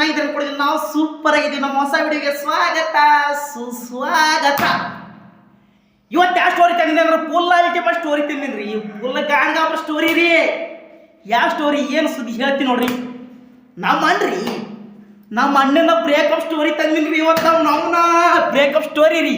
ಚೆನ್ನಾಗಿದ್ದಾರೆ ಕೊಡಿದ್ರೆ ನಾವು ಸೂಪರ್ ಆಗಿದ್ದೀವಿ. ನಮ್ಮ ಹೊಸ ವಿಡಿಯೋಗೆ ಸ್ವಾಗತ. ಸುಸ್ವಾಗತ. ಇವತ್ತು ಯಾವ ಸ್ಟೋರಿ ತಂದಿದ್ದೆ ಅಂದ್ರೆ ಫುಲ್ ಅಲ್ಟಿಮೇಟ್ ಸ್ಟೋರಿ ತಂದಿದ್ರಿ. ಫುಲ್ ಗಾಂಗಾಬ್ರ ಸ್ಟೋರಿ ರೀ. ಯಾವ ಸ್ಟೋರಿ ಏನು ಸುದ್ದಿ ಹೇಳ್ತೀನಿ ನೋಡ್ರಿ. ನಮ್ಮ ಅಣ್ಣ್ರಿ, ನಮ್ಮ ಅಣ್ಣನ ಬ್ರೇಕಪ್ ಸ್ಟೋರಿ ತಂದಿನ್ರಿ ಇವತ್ತು. ನಾವು ನಮ್ಮನ್ನ ಬ್ರೇಕಪ್ ಸ್ಟೋರಿ ರೀ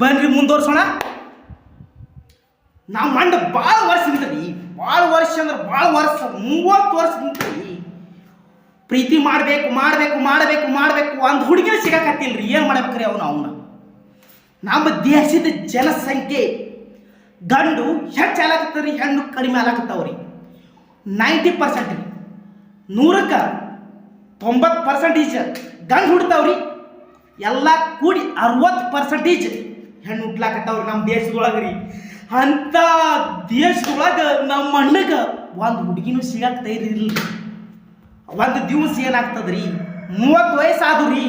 ಬನ್ರಿ ಮುಂದುವರ್ಸೋಣ ನಾವು ಮಂಡ ಭಾಳ ವರ್ಷ ನಿಂತ್ರಿ ಭಾಳ ವರ್ಷ ಅಂದ್ರೆ ಭಾಳ ವರ್ಷ ಮೂವತ್ತು ವರ್ಷ ನಿಂತ್ರಿ ಪ್ರೀತಿ ಮಾಡಬೇಕು ಮಾಡಬೇಕು ಮಾಡಬೇಕು ಮಾಡಬೇಕು ಒಂದು ಹುಡುಗಿನ ಸಿಗಕತ್ತಿಲ್ರಿ ಏನು ಮಾಡ್ಬೇಕ್ರಿ ಅವನು, ಅವನ? ನಮ್ಮ ದೇಶದ ಜನಸಂಖ್ಯೆ ಗಂಡು ಹೆಚ್ಚು ರೀ ಹೆಣ್ಣು ಕಡಿಮೆ ಆಲಾಕತ್ತಾವ್ರಿ. ನೈಂಟಿ ಪರ್ಸೆಂಟ್ ರೀ. ನೂರಕ್ಕೆ ತೊಂಬತ್ತು ಪರ್ಸೆಂಟೇಜ್ ಗಂಡು ಹುಡ್ತಾವ್ರಿ. ಎಲ್ಲ ಕೂಡಿ ಅರವತ್ತು ಪರ್ಸೆಂಟೇಜ್ ಹೆಣ್ಣು ಹುಟ್ಲಾಕತ್ತಾವ್ರಿ ನಮ್ಮ ದೇಶದೊಳಗೆ ರೀ. ಅಂಥ ದೇಶದೊಳಗೆ ನಮ್ಮ ಅಣ್ಣಗೆ ಒಂದು ಹುಡುಗಿನೂ ಸಿಗಾಕ್ತಾ ಒಂದು ದಿವಸ ಏನಾಗ್ತದ್ರಿ? ಮೂವತ್ತು ವಯಸ್ಸಾದು ರೀ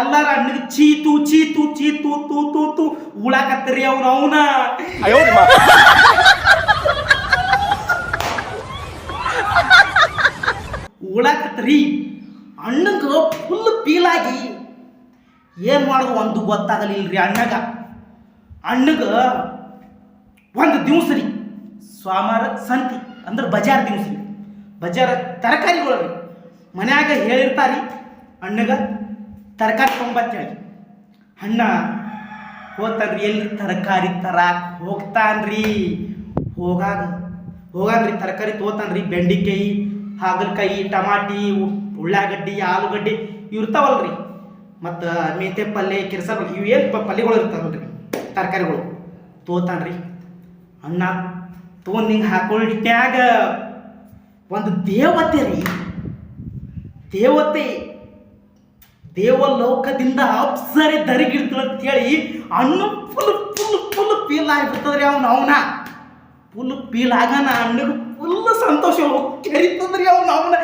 ಎಲ್ಲಾರ ಅಣ್ಣಗೆ ಚೀತು ಚೀತು ಚೀತು ತೂ ತೂ ತೂ ಉಳಾಕತ್ತರಿ ಅವನು ಅವನ. ಉಳಾಕತ್ರಿ ಅಣ್ಣಗ ಫುಲ್ ಪೀಲಾಗಿ ಏನು ಮಾಡೋದು ಒಂದು ಗೊತ್ತಾಗಲಿಲ್ರಿ ಅಣ್ಣಗ. ಅಣ್ಣಗ ಒಂದು ದಿವಸ ರೀ ಸೋಮವಾರ ಸಂತಿ ಅಂದ್ರೆ ಬಜಾರ್ ದಿವಸ ರೀ ಬಜಾರ್ ತರಕಾರಿಗಳು ರೀ ಮನ್ಯಾಗ ಹೇಳಿರ್ತಾರಿ, ಅಣ್ಣಗ ತರಕಾರಿ ತೊಗೊಂಬತ್ತೇಳಿ ಅಣ್ಣ. ಹೋಗ್ತಾನ್ರಿ ಎಲ್ಲಿ ತರಕಾರಿ ತರಾಕ್ ಹೋಗ್ತಾನ್ರಿ. ಹೋಗಾಗ, ಹೋಗಾನ್ರಿ, ತರಕಾರಿ ತೋತಾನ್ರಿ ಬೆಂಡಿಕಾಯಿ, ಹಾಗಲಕಾಯಿ, ಟಮಾಟಿ ಉಳ್ಳಾಗಡ್ಡಿ, ಆಲೂಗಡ್ಡಿ ಇವಿರ್ತಾವಲ್ರಿ ಮತ್ತು ಮೆಂತೆ ಪಲ್ಯ ಕಿರ್ಸ ಇವು ಏನು ಪಲ್ಯಗಳು ಇರ್ತಾವಲ್ರಿ, ತರಕಾರಿಗಳು. ತೋತಾನ್ರಿ ಅಣ್ಣ, ತೊಗೊಂಡು ಹಿಂಗೆ ಹಾಕೊಂಡಿಟ್ಟ್ಯಾಗ ಒಂದು ದೇವತೆ ರೀ. ದೇವತೆ ದೇವಲೋಕದಿಂದ ಅಪ್ಸರೆ ದರಿಗಿಡ್ತು ಅಂತ ಹೇಳಿ ಅಣ್ಣು ಫುಲ್ ಫುಲ್ ಫುಲ್ ಫೀಲ್ ಆಗಿಬಿಡ್ತದ್ರಿ ಅವನು. ಅವನ ಫುಲ್ ಫೀಲ್ ಆಗೋಣ ಅಣ್ಣಗೆ ಫುಲ್ ಸಂತೋಷ ಕೆರಿತದ್ರಿ ಅವನು ಅವನ.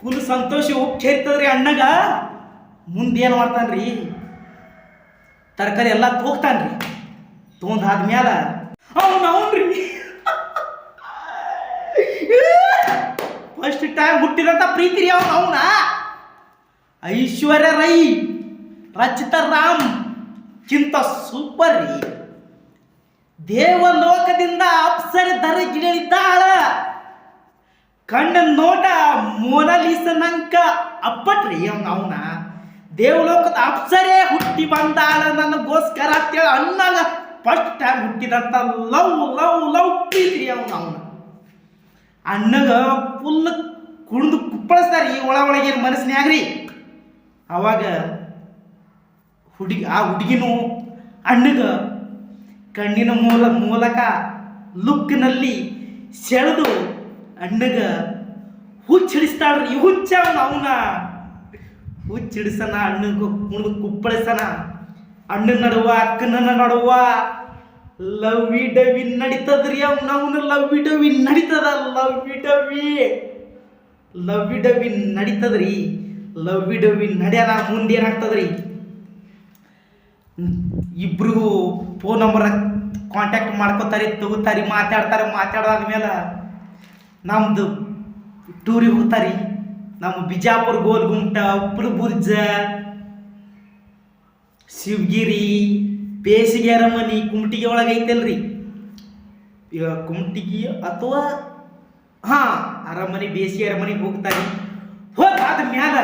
ಫುಲ್ ಸಂತೋಷ ಕೆರಿತದ್ರಿ ಅಣ್ಣಗ ಮುಂದೆ ಏನು ಮಾಡ್ತಾನ್ರಿ? ತರಕಾರಿ ಎಲ್ಲ ತೋಗ್ತಾನ್ರಿ. ತೊಗೊಂಡಾದ್ಮ್ಯಾಲ ಅವನು ಅವನ್ರಿ ಫಸ್ಟ್ ಟೈಮ್ ಹುಟ್ಟಿದಂತ ಪ್ರೀತಿ ರೀ ಅವನು, ಅವನ. ಐಶ್ವರ್ಯ ರೈ, ರಚಿತ ರಾಮ್ ಕಿಂತ ಸೂಪರ್ ರೀ ದೇವಲೋಕದಿಂದ ಅಪ್ಸರೆ ದರಗಿಳಿದ್ದಾಳ ಕಣ್ಣ ನೋಟ ಮೋನಲಿಸನಂಕ ಅಪ್ಪಟ್ರಿ ಅವನ ಅವನ. ದೇವಲೋಕದ ಅಪ್ಸರೇ ಹುಟ್ಟಿ ಬಂದಾಳ, ನನಗೋಸ್ಕರ ಅಂತೇಳಿ ಅಣ್ಣಗ ಫಸ್ಟ್ ಟೈಮ್ ಹುಟ್ಟಿದಂತ ಲವ್ ಲವ್ ಲವ್ ಪ್ರೀತಿ ಅವನು ಅವನ. ಅಣ್ಣಗ ಫುಲ್ ಕುಣಿದು ಈ ಒಳ ಒಳಗಿನ ಮನಸ್ಸಿನಾಗ್ರಿ ಅವಾಗ ಹುಡುಗಿ, ಆ ಹುಡುಗಿನೂ ಅಣ್ಣಗ ಕಣ್ಣಿನ ಮೂಲ, ಮೂಲಕ ಲುಕ್ನಲ್ಲಿ ಸೆಳೆದು ಅಣ್ಣಗ ಹುಚ್ಚಿಡಿಸ್ತಾಳ್ರಿ ಹುಚ್ಚ ಅವನ ಅವನ. ಹುಚ್ಚಿಡಿಸನ, ಅಣ್ಣಗ ಕುಣಿದು ಕುಪ್ಪಳಿಸನ. ಅಣ್ಣನ ನಡುವ, ಅಕ್ಕನ ನಡುವ. ಲವ್ ಡವಿ ನಡೀತದ್ರಿ ಅವ್ನ, ಅವನ ಲವ್ ಡವಿ ನಡೀತದ ಲವ್ ಡವಿ. ಲವ್ ಡವಿ ನಡೀತದ್ರಿ. ಲವ್ ಡವಿ ನಡೆಯನ, ಮುಂದೆ ಏನಾಗ್ತದ್ರಿ? ಇಬ್ರಿಗೂ ಫೋನ್ ನಂಬರ್ ಕಾಂಟ್ಯಾಕ್ಟ್ ಮಾಡ್ಕೋತಾರೆ, ತಗೋತಾರೆ, ಮಾತಾಡ್ತಾರೆ, ಮಾತಾಡಾದ್ಮೇಲೆ ನಮ್ದು ಟೂರಿಗೆ ಹೋಗ್ತಾರೆ. ನಮ್ಮ ಬಿಜಾಪುರ, ಗೋಲ್ಗುಂಟ ಉಪ್ಪಳ ಬುರ್ಜ. ಶಿವಗಿರಿ, ಬೇಸಿಗೆ ಅರಮನೆ, ಕುಮಟಿಗೆ ಒಳಗೆ ಐತಲ್ರಿ. ಈಗ ಕುಮಟಿಗಿ ಅಥವಾ, ಹಾ, ಅರಮನೆ, ಬೇಸಿಗೆ ಅರಮನೆಗೆ ಹೋಗ್ತಾರೆ. ಹೋದಾದ ಮ್ಯಾಲ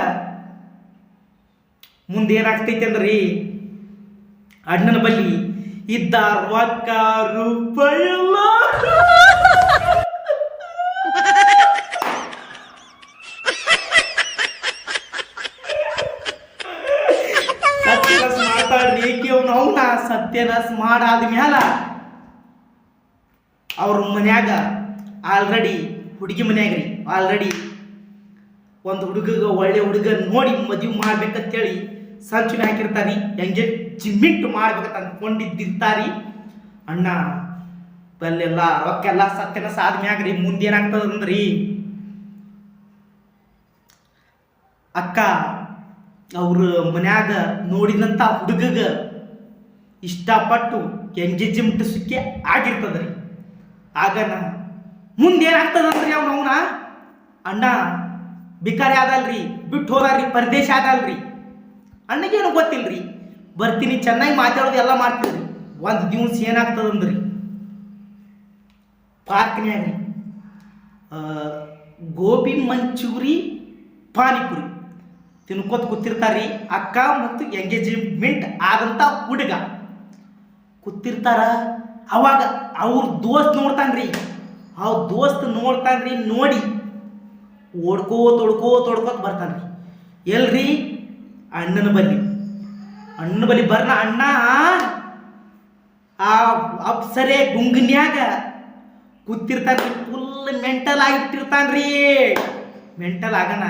ಮುಂದೆ ಏನಾಗ್ತೈತೆ ಅಂದ್ರಿ ಅಣ್ಣನ ಬಲ್ಲಿ ಇದ್ದ ರೊಕ್ಕ ರೂಪಾಯಿ ಎಲ್ಲ ಸತ್ಯನಾಶ ಮಾತಾಡ್ರಿ ಅವ್ನು ಅವನ ಸತ್ಯನಾಶ ಮಾಡಾದ ಮ್ಯಾಲ ಅವ್ರ ಮನ್ಯಾಗ ಆಲ್ರೆಡಿ ಹುಡುಗಿ ಮನ್ಯಾಗ ರೀ ಆಲ್ರೆಡಿ ಒಂದು ಹುಡುಗಗ, ಒಳ್ಳೆ ಹುಡುಗ ನೋಡಿ ಮದುವೆ ಮಾಡ್ಬೇಕಂತೇಳಿ ಸಂಚುನ ಹಾಕಿರ್ತಾರಿ ಎಂಗೇಜ್ಮೆಂಟ್ ಮಾಡ್ಬೇಕಂತ ಅಂದ್ಕೊಂಡಿದ್ದಿರ್ತಾರಿ ಅಣ್ಣ ಬಲ್ಲೆಲ್ಲ ರೊಕ್ಕೆಲ್ಲ ಸತ್ಯನ ಆದ್ಮ್ಯಾಗ ರೀ ಮುಂದೆ ಏನಾಗ್ತದಂದ್ರಿ? ಅಕ್ಕ, ಅವ್ರ ಮನ್ಯಾಗ ನೋಡಿದಂಥ ಹುಡುಗಗ ಇಷ್ಟಪಟ್ಟು ಎಂಗೇಜ್ಮೆಂಟ್ ಸುಖಿ ಆಗಿರ್ತದ್ರಿ. ರೀ ಆಗನ ಮುಂದೆ ಏನಾಗ್ತದಂದ್ರಿ ಅವ್ನ ಅವನ? ಅಣ್ಣ ಬಿಕಾರಿ ಆದಲ್ರಿ, ಬಿಟ್ಟು ಹೋದಾರ್ರಿ, ಪರದೇಶ ಆದಲ್ರಿ. ಅಣ್ಣಗೇನು ಗೊತ್ತಿಲ್ಲರಿ ಬರ್ತೀನಿ, ಚೆನ್ನಾಗಿ ಮಾತಾಡೋದು ಎಲ್ಲ ಮಾಡ್ತೀವಿ ಒಂದು ದಿವ್ಸ ಏನಾಗ್ತದಂದ್ರಿ? ಪಾರ್ಕ್ನ್ಯಾಗ ಗೋಬಿ, ಮಂಚೂರಿ, ಪಾನಿಪುರಿ. ತಿನ್ಕೋತ ಕೂತಿರ್ತಾರ್ರಿ ಅಕ್ಕ ಮತ್ತು ಎಂಗೇಜ್ಮೆಂಟ್ ಆದಂಥ ಹುಡುಗ. ಕೂತಿರ್ತಾರ. ಅವಾಗ ಅವ್ರ ದೋಸ್ತ್ ನೋಡ್ತಾನ್ರಿ. ಅವ್ರ ದೋಸ್ತ್ ನೋಡ್ತಾನ್ರಿ ನೋಡಿ. ಓಡ್ಕೋ ತೊಡ್ಕೋ ತೊಡ್ಕೋತ ಬರ್ತಾನ್ರಿ. ಎಲ್ರಿ? ಅಣ್ಣನ ಬಲ್ಲಿ. ಅಣ್ಣನ ಬಲ್ಲಿ ಬರ್ನ ಅಣ್ಣ. ಆ ಅಪ್ಸರೆ ಗುಂಗನ್ಯಾಗ ಕೂತಿರ್ತಾನ್ರಿ. ಫುಲ್ ಮೆಂಟಲ್ ಆಗಿಬಿಟ್ಟಿರ್ತಾನ್ರಿ ಮೆಂಟಲ್ ಆಗನ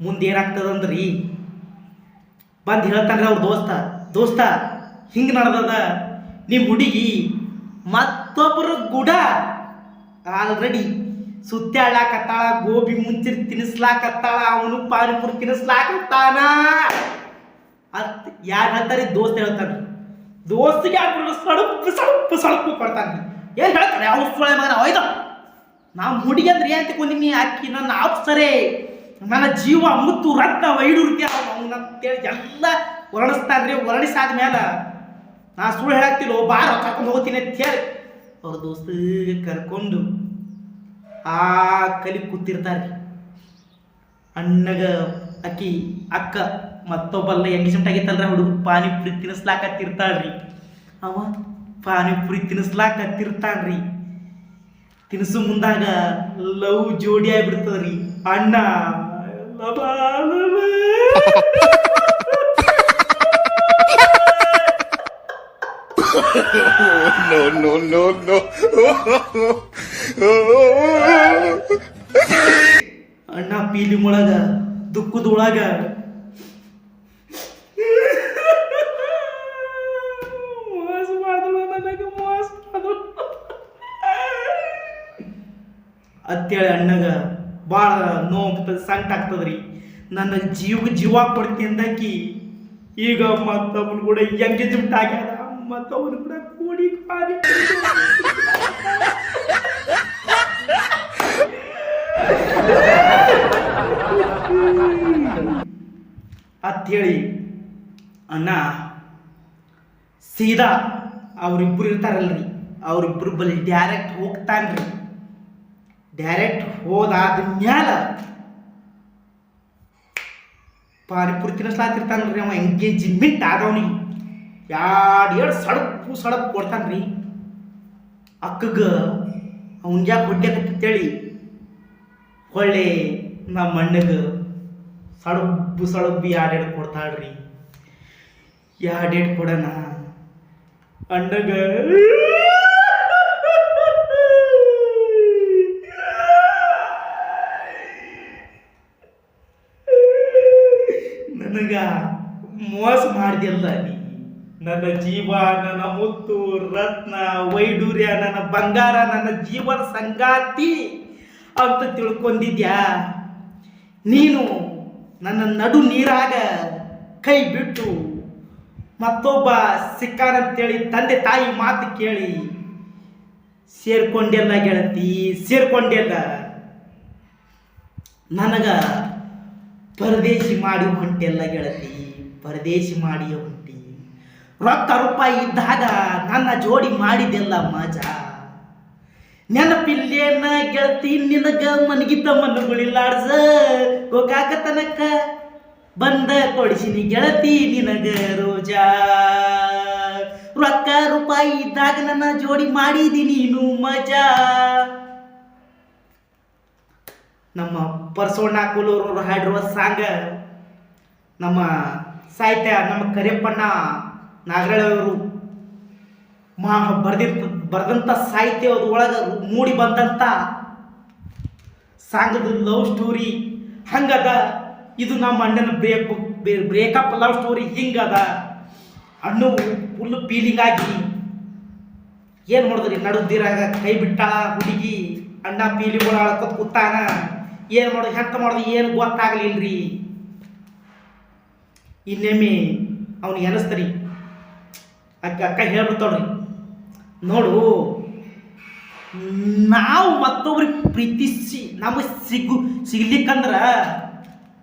ಮುಂದೆ ಏನಾಗ್ತದಂದ್ರಿ ಬಂದು ಹೇಳ್ತಾನ್ರಿ ಅವ್ರ ದೋಸ್ತ. ದೋಸ್ತ ಹಿಂಗೆ ನಡೆದದ? ನಿಮ್ಮ ಹುಡುಗಿ ಮತ್ತೊಬ್ಬರ ಗುಡ? ಆಲ್ರೆಡಿ ಸುತ್ತಾಡ್ಲಾಕತ್ತಾಳ, ಗೋಬಿ ಮುಂಚಿರ್ ತಿನ್ನಿಸ್ಲಾಕತ್ತಾಳ ಅವನು ಪಾನಿಪುರಿ ತಿನ್ನಿಸ್ಲಾಕತ್ತಾನ ಅತ್ ಯಾರು ಹೇಳ್ತಾರೆ? ದೋಸ್ತ ಹೇಳ್ತಾನೆ. ದೋಸ್ತಿಗೆ ಸಡಪ್ಪು ಸಡಪ್ಪು ಸಡಪ್ಪು ಕೊಡ್ತಾನೆ. ಏನು ಹೇಳ್ತಾರೆ ಅವ್ರು ಸುಳೆ ಮಗನ ಒಯ್ದ ನಾವು ಹುಡುಗಿ ಅಂದ್ರೆ ಏನ್ ತಿಳ್ಕೊಂಡಿನಿ ಅಕ್ಕಿ ನನ್ನ ಆಪ್ಸರೆ ನನ್ನ ಜೀವ ಮುತ್ತು ರಕ್ತ ವೈಡೂರ್ತಿ ಅಂತೇಳಿ ಎಲ್ಲ ವರ್ಣಿಸ್ತಾನ್ರಿ. ವರ್ಣಿಸಾದ ಮೇಲೆ ನಾ ಸುಳ್ಳು ಹೇಳಾಕ್ತಿಲ್ಲ ಬಾರ ಕರ್ಕೊಂಡು ಹೋಗ್ತೀನಿ ಅಂತ ಹೇಳಿ ಅವ್ರ ದೋಸ್ತ ಕರ್ಕೊಂಡು ಆ ಕಲಿ ಕೂತಿರ್ತಾರೆ. ಅಣ್ಣಗ, ಅಕ್ಕಿ, ಅಕ್ಕ ಮತ್ತೊಬ್ಬಲ್ಲ ಎಂಗೇಜ್ಮೆಂಟ್ ಆಗಿತ್ತಲ್ರ ಹುಡುಗ, ಪಾನಿಪುರಿ ತಿನ್ನಿಸ್ಲಾಕತ್ತಿರ್ತಾಳ್ರಿ. ಅವ ಪಾನಿಪುರಿ ತಿನ್ನಿಸ್ಲಾಕತ್ತಿರ್ತಾನ್ರಿ. ತಿನಿಸು ಮುಂದಾಗ ಲವ್ ಜೋಡಿ ಆಗಿಬಿಡ್ತದ್ರಿ. ಅಣ್ಣ Lava Lava. No, no, no, no. ಅಣ್ಣ ಪೀಲಿ ಒಳಗ ದುಃಖದೊಳಗ ಮೋಸ ಅತ್ತೇಳಿ ಅಣ್ಣಗ ಭಾಳ ನೋವು ಸಂಕಟ ಆಗ್ತದ್ರಿ. ನನ್ನ ಜೀವ ಜೀವ ಕೊಡ್ತಿ ಅಂದಾಕಿ ಈಗ ಮತ್ತೊಬ್ಬನ ಕೂಡ ಎಂಗೇಜ್ಮೆಂಟ್ ಮತ್ತವನು ಕೂಡ ಕೂಡಿ ಕಾರಿ ಅಂತೇಳಿ ಅಣ್ಣ, ಸೀದಾ ಅವರಿಬ್ಬರು ಇರ್ತಾರಲ್ರಿ. ಅವರಿಬ್ಬರು ಬಳಿ ಡೈರೆಕ್ಟ್ ಹೋಗ್ತಾನ್ರಿ. ಡೈರೆಕ್ಟ್ ಹೋದಾದ ಮ್ಯಾಲ ಪಾನಿಪುರಿ ತಿನ್ನಿಸ್ಲಾತಿರ್ತಾನಲ್ರಿ ಅವ ಎಂಗೇಜ್ಮೆಂಟ್ ಆದವನಿಗೆ. ಎರಡು ಎರಡು ಸಡಪ್ಪು ಸಡಪ್ ಕೊಡ್ತಾನ್ರಿ. ಅಕ್ಕಗ ಅಕ್ಕಗೆ ಯಾಕೆ ಹೊಡ್ಯಾಕತ್ತೇಳಿ ಹೊಳ್ಳೆ ನಮ್ಮ ಅಣ್ಣಗ ಸಡಬ್ಬು ಸಡಬ್ಬಿ ಎರಡೆರಡು ಕೊಡ್ತಾಳ್ರಿ. ಎರಡೆರಡು ಕೊಡೋಣ? ಅಣ್ಣಗ ನನಗ ಮೋಸ ಮಾಡ್ದಿಲ್ಲ ನೀ. ನನ್ನ ಜೀವ, ನನ್ನ ಮುತ್ತು, ರತ್ನ ವೈಡೂರ್ಯ ನನ್ನ ಬಂಗಾರ, ನನ್ನ ಜೀವನ ಸಂಗಾತಿ ಅಂತ ತಿಳ್ಕೊಂಡಿದ್ಯಾ? ನೀನು ನನ್ನ ನಡು ನೀರಾಗ ಕೈ ಬಿಟ್ಟು ಮತ್ತೊಬ್ಬ ಸಿಕ್ಕಾರಂತೇಳಿ ತಂದೆ ತಾಯಿ ಮಾತು ಕೇಳಿ, ಸೇರ್ಕೊಂಡೆಲ್ಲ ಗೆಳತಿ, ಸೇರ್ಕೊಂಡೆಲ್ಲ. ನನಗ ಪರದೇಶಿ ಮಾಡಿ ಹೊಂಟೆಲ್ಲ ಗೆಳತಿ, ಪರದೇಶಿ ಮಾಡಿ ರೊಕ್ಕ ರೂಪಾಯಿ ಇದ್ದಾಗ ನನ್ನ ಜೋಡಿ ಮಾಡಿದೆಲ್ಲ ಮಜಾ. ನೆನಪಿಲ್ಲೇನ ಗೆಳತಿ, ನಿನಗ ಮನಗಿದ್ದ ಮನಗಳಿಲ್ಲಾಡ್ಸ ಹೋಗಾಕ ತನಕ ಬಂದ ಕೊಡಿಸಿನಿ ಗೆಳತಿ, ನಿನಗ ರೋಜಾ. ರೊಕ್ಕ ರೂಪಾಯಿ ಇದ್ದಾಗ ನನ್ನ ಜೋಡಿ ಮಾಡಿದಿ ನೀನು ಮಜಾ. ನಮ್ಮ ಪರಸೋಣ ಕೂಲೂರು ಹಾಡಿರುವ ಸಾಂಗ, ನಮ್ಮ ಸಾಹಿತ್ಯ, ನಮ್ಮ ಕರಿಯಪ್ಪಣ್ಣ ನಾಗರಳವರು ಮಾ ಬರ್ದಿರ್ತ ಬರೆದಂಥ ಸಾಹಿತ್ಯ ಒಳಗೆ ಮೂಡಿ ಬಂದಂಥ ಸಾಂಗದ ಲವ್ ಸ್ಟೋರಿ ಹಂಗದ. ಇದು ನಮ್ಮ ಅಣ್ಣನ ಬ್ರೇಕ್ ಬ್ರೇಕಪ್ ಲವ್ ಸ್ಟೋರಿ ಹಿಂಗದ. ಅಣ್ಣು ಫುಲ್ ಫೀಲಿಂಗ್ ಆಗಿ ಏನು ಮಾಡಿದ್ರಿ? ನಡುದಿರಾಗ ಕೈ ಬಿಟ್ಟಾಳ ಹುಡುಗಿ ಅಣ್ಣ ಪೀಲಿ ಒಳಕೊತ್ ಕೂತಾನ. ಏನು ಮಾಡೋದು ಹೆಂತ ಮಾಡೋದು, ಏನು ಗೊತ್ತಾಗಲಿಲ್ರಿ? ಇನ್ನೊಮ್ಮೆ ಅವ್ನಿಗೆ ಅನಿಸ್ತರಿ ಅಕ್ಕ ಅಕ್ಕ ಹೇಳ್ಬಿಡ್ತಾಳ್ರಿ ನೋಡು. ನಾವು ಮತ್ತೊಬ್ರಿಗೆ ಪ್ರೀತಿಸಿ, ನಮಗೆ ಸಿಗು, ಸಿಗ್ಲಿಕ್ಕಂದ್ರೆ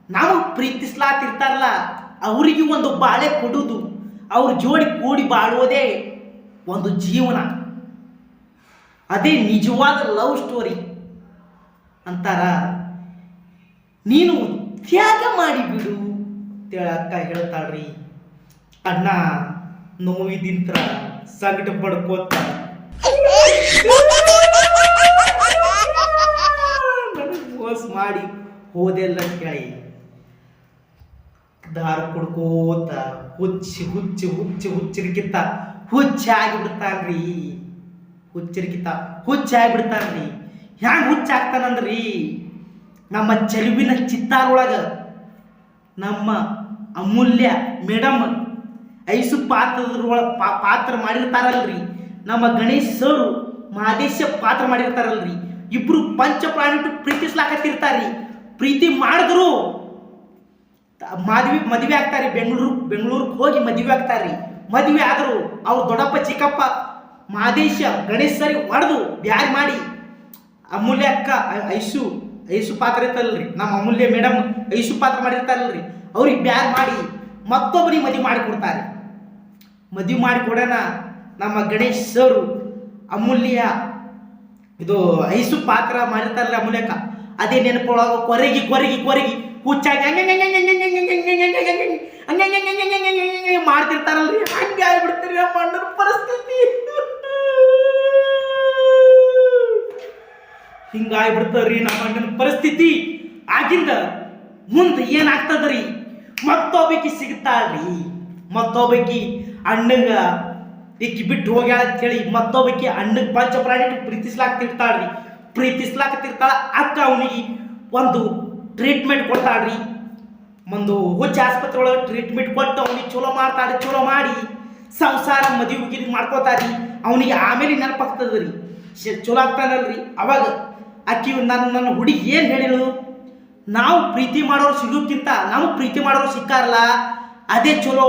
ನಾವು ಪ್ರೀತಿಸ್ಲಾತಿರ್ತಾರಲ್ಲ, ಅವರಿಗೆ ಒಂದು ಬಾಳೆ ಕೊಡುವುದು ಅವ್ರ ಜೋಡಿ ಕೂಡಿ ಬಾಳೋದೇ ಒಂದು ಜೀವನ. ಅದೇ ನಿಜವಾದ ಲವ್ ಸ್ಟೋರಿ ಅಂತಾರ. ನೀನು ತ್ಯಾಗ ಮಾಡಿಬಿಡು ಅಂತೇಳಿ ಅಕ್ಕ ಹೇಳ್ತಾಳ್ರಿ. ಅಣ್ಣ. ನೋವಿದಿಂತ್ರ ಸಂಕಟ ಪಡ್ಕೋತ. ಮೋಸ ಮಾಡಿ ಹೋದೆಲ್ಲ ಕೇಳಿ. ದಾರ ಕುಡ್ಕೋತ ಹುಚ್ಚಿ ಹುಚ್ಚಿ ಹುಚ್ಚಿ ಹುಚ್ಚರಿಕಿತ್ತ ಹುಚ್ಚಿ ಆಗಿಬಿಡ್ತಾನ್ರಿ ಹುಚ್ಚರಿಕಿತ್ತ ಹುಚ್ಚಿ ಆಗಿಬಿಡ್ತಾನ್ರಿ ಹ್ಯಾಂಗ ಹುಚ್ಚಾಗ್ತಾನಂದ್ರಿ? ನಮ್ಮ ಚೆಲುವಿನ ಚಿತ್ತಾರೊಳಗ ನಮ್ಮ ಅಮೂಲ್ಯ ಮೇಡಮ್ ಐಸು ಪಾತ್ರದೊಳಗ ಪಾತ್ರ ಮಾಡಿರ್ತಾರಲ್ರಿ. ನಮ್ಮ ಗಣೇಶ್ ಸರು ಮಹದೇಶ ಪಾತ್ರ ಮಾಡಿರ್ತಾರಲ್ರಿ. ಇಬ್ರು ಪಂಚ ಪ್ರಾಣಿಟ್ಟು ಪ್ರೀತಿಸ್ಲಾಕತ್ತಿರ್ತಾರ್ರಿ ಪ್ರೀತಿ ಮಾಡಿದ್ರು ಮದ್ವೆ, ಮದುವೆ ಆಗ್ತಾರೆ. ಬೆಂಗಳೂರು ಬೆಂಗಳೂರಿಗೆ ಹೋಗಿ ಮದುವೆ ಆಗ್ತಾರ್ರಿ ಮದುವೆ ಆದರು ಅವ್ರ ದೊಡ್ಡಪ್ಪ, ಚಿಕ್ಕಪ್ಪ ಮಹದೇಶ, ಗಣೇಶ್ ಸರಿ ಹೊಡೆದು ಬ್ಯಾಗ್ ಮಾಡಿ. ಅಮೂಲ್ಯ ಅಕ್ಕ ಐಸು ಐಸು ಪಾತ್ರ ಇರ್ತಲ್ರಿ ನಮ್ಮ ಅಮೂಲ್ಯ ಮೇಡಮ್ ಐಸು ಪಾತ್ರ ಮಾಡಿರ್ತಾರಲ್ರಿ. ಅವ್ರಿಗೆ ಬ್ಯಾಗ್ ಮಾಡಿ ಮತ್ತೊಬ್ಬರಿಗೆ ಮದುವೆ ಮಾಡಿ ಕೊಡ್ತಾರೆ ಮದುವೆ ಮಾಡಿಕೊಡೋಣ ನಮ್ಮ ಗಣೇಶ್ ಸರು ಅಮೂಲ್ಯ ಇದು ಐಸು ಪಾತ್ರ ಮಾಡಿರ್ತಾರಲ್ಲ ಅಮೂಲ್ಯಕ್ಕ ಅದೇ ನೆನಪೊಳಗ ಕೊರಗಿ ಕೊರಗಿ ಕೊರಗಿ ಹುಚ್ಚಾಗಿ ಮಾಡ್ತಿರ್ತಾರಲ್ರಿ ಹಂಗೆ ಆಗ್ಬಿಡ್ತೀರಿ ನಮ್ಮ ಅಣ್ಣನ ಪರಿಸ್ಥಿತಿ ಹಿಂಗಾಗ್ಬಿಡ್ತಾರ್ರಿ ನಮ್ಮ ಅಣ್ಣನ ಪರಿಸ್ಥಿತಿ ಆಗಿಂದ ಮುಂದೆ ಏನಾಗ್ತದ್ರಿ ಮತ್ತೊಬ್ಬಕಿ ಸಿಗ್ತಾಳ್ರಿ ಮತ್ತೊಬ್ಬಕಿ ಅಣ್ಣಗ, ಈಕಿ ಬಿಟ್ಟು ಹೋಗ್ಯಾಳ ಅಂತೇಳಿ ಮತ್ತೊಬ್ಬಕಿ ಅಣ್ಣಗೆ ಪಂಚ ಪ್ರಾಣಿ ಪ್ರೀತಿಸ್ಲಾಕ್ತಿರ್ತಾಳ್ರಿ. ಪ್ರೀತಿಸ್ಲಾಕತಿರ್ತಾಳ, ಅಕ್ಕ ಅವನಿಗೆ ಒಂದು ಟ್ರೀಟ್ಮೆಂಟ್ ಕೊಡ್ತಾಳ್ರಿ ಒಂದು ಹುಚ್ಚ ಆಸ್ಪತ್ರೆ ಒಳಗೆ ಟ್ರೀಟ್ಮೆಂಟ್ ಕೊಟ್ಟು ಅವನಿಗೆ ಚಲೋ ಮಾಡ್ತಾಳೆ ಚಲೋ ಮಾಡಿ ಸಂಸಾರ ಮದುವೆ ಗಿದ್ ಮಾಡ್ಕೋತಾರಿ ಅವನಿಗೆ ಆಮೇಲೆ ನೆನಪಾಗ್ತದ್ರಿ. ಚಲೋ ಆಗ್ತಾನಲ್ರಿ. ಅವಾಗ ಅಕ್ಕಿ ನನ್ನ ನನ್ನ ಹುಡುಗಿ ಏನು ಹೇಳಿಳು ನಾವು ಪ್ರೀತಿ ಮಾಡೋರು ಸಿಗೋಕ್ಕಿಂತ, ನಾವು ಪ್ರೀತಿ ಮಾಡೋರು ಸಿಕ್ಕಾರಲ್ಲ, ಅದೇ ಚಲೋ.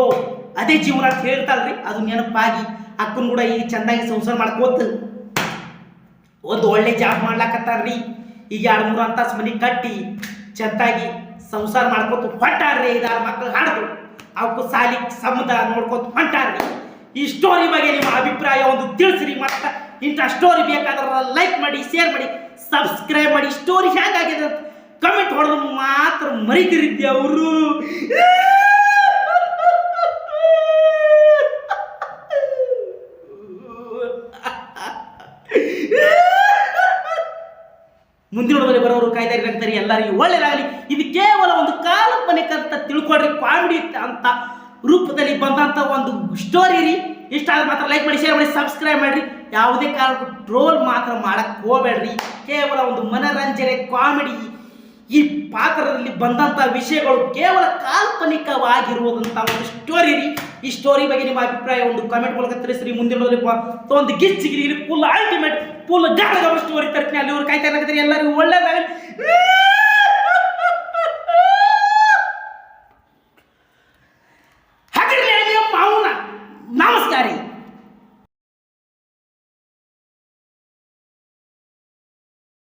ಅದೇ ಜೀವನ ಅಂತ ಹೇಳ್ತಾಳ್ರಿ. ಅದು ನೆನಪಾಗಿ ಅಕ್ಕನ ಕೂಡ ಈಗ ಚೆಂದಾಗಿ ಸಂಸಾರ ಮಾಡ್ಕೋತ ಒಂದು ಒಳ್ಳೆ ಜಾಬ್ ಮಾಡ್ಲಾಕತ್ತಾರ್ರಿ. ಈಗ ಎರಡು ಮೂರು ಅಂತ ಮನೆ ಕಟ್ಟಿ ಚೆಂದಾಗಿ ಸಂಸಾರ ಮಾಡ್ಕೋತ ಹೊಂಟಾರ್ರಿ ಐದಾರು ಮಕ್ಕಳು ಹಾಡ್ದು. ಅವಕ್ಕೂ ಸಾಲಿ ಸಮುದ ನೋಡ್ಕೋತ ಹೊಂಟಾರ್ರಿ. ಈ ಸ್ಟೋರಿ ಬಗ್ಗೆ ನಿಮ್ಮ ಅಭಿಪ್ರಾಯ ಒಂದು ತಿಳಿಸ್ರಿ. ಮತ್ತೆ ಇಂಥ ಸ್ಟೋರಿ ಬೇಕಾದ್ರೆ ಲೈಕ್ ಮಾಡಿ ಶೇರ್ ಮಾಡಿ ಸಬ್ಸ್ಕ್ರೈಬ್ ಮಾಡಿ. ಸ್ಟೋರಿ ಹೇಗಾಗಿದೆ ಅಂತ ಕಮೆಂಟ್ ಹೊಡೆದು ಮಾತ್ರ ಮರಿತಿರಿದ್ದೆ ಅವರು ಮುಂದಿನೊಳಗಡೆ ಕಾಯ್ದೆ ನಗ್ತಾರೆ ಎಲ್ಲರಿಗೂ ಒಳ್ಳೆಯದಾಗಲಿ. ಇದು ಕೇವಲ ಒಂದು ಕಾಲ್ಪನಿಕ ಅಂತ ತಿಳ್ಕೊಳ್ರಿ, ಕಾಮಿಡಿ ಅಂತ ರೂಪದಲ್ಲಿ ಬಂದಂಥ ಒಂದು ಸ್ಟೋರಿ ರೀ. ಇಷ್ಟ ಆದ್ರೆ ಮಾತ್ರ ಲೈಕ್ ಮಾಡಿ ಶೇರ್ ಮಾಡಿ ಸಬ್ಸ್ಕ್ರೈಬ್ ಮಾಡ್ರಿ. ಯಾವುದೇ ಕಾರಣಕ್ಕೂ ಟ್ರೋಲ್ ಮಾತ್ರ ಮಾಡಕ್ಕೆ ಹೋಗಬೇಡ್ರಿ. ಕೇವಲ ಒಂದು ಮನರಂಜನೆ, ಕಾಮಿಡಿ ಈ ಪಾತ್ರದಲ್ಲಿ ಬಂದಂಥ ವಿಷಯಗಳು ಕೇವಲ ಕಾಲ್ಪನಿಕವಾಗಿರುವಂಥ ಒಂದು ಸ್ಟೋರಿ ರೀ. ಈ ಸ್ಟೋರಿ ಬಗ್ಗೆ ನಿಮ್ಮ ಅಭಿಪ್ರಾಯ ಒಂದು ಕಾಮೆಂಟ್ ಮೂಲಕ ತಿಳಿಸ್ರಿ. ಮುಂದಿನ ಒಂದು ಗಿಚ್ಚಿಗಿರಿ ಫುಲ್ ಅಲ್ಟಿಮೇಟ್ ಫುಲ್ ಜಾಗದ ಸ್ಟೋರಿ ತರ್ತೀನಿ. ಅಲ್ಲಿ ಅವ್ರು ಕಾಯ್ತಾ ಎಲ್ಲರಿಗೂ ಒಳ್ಳೇದಾಗಲಿ.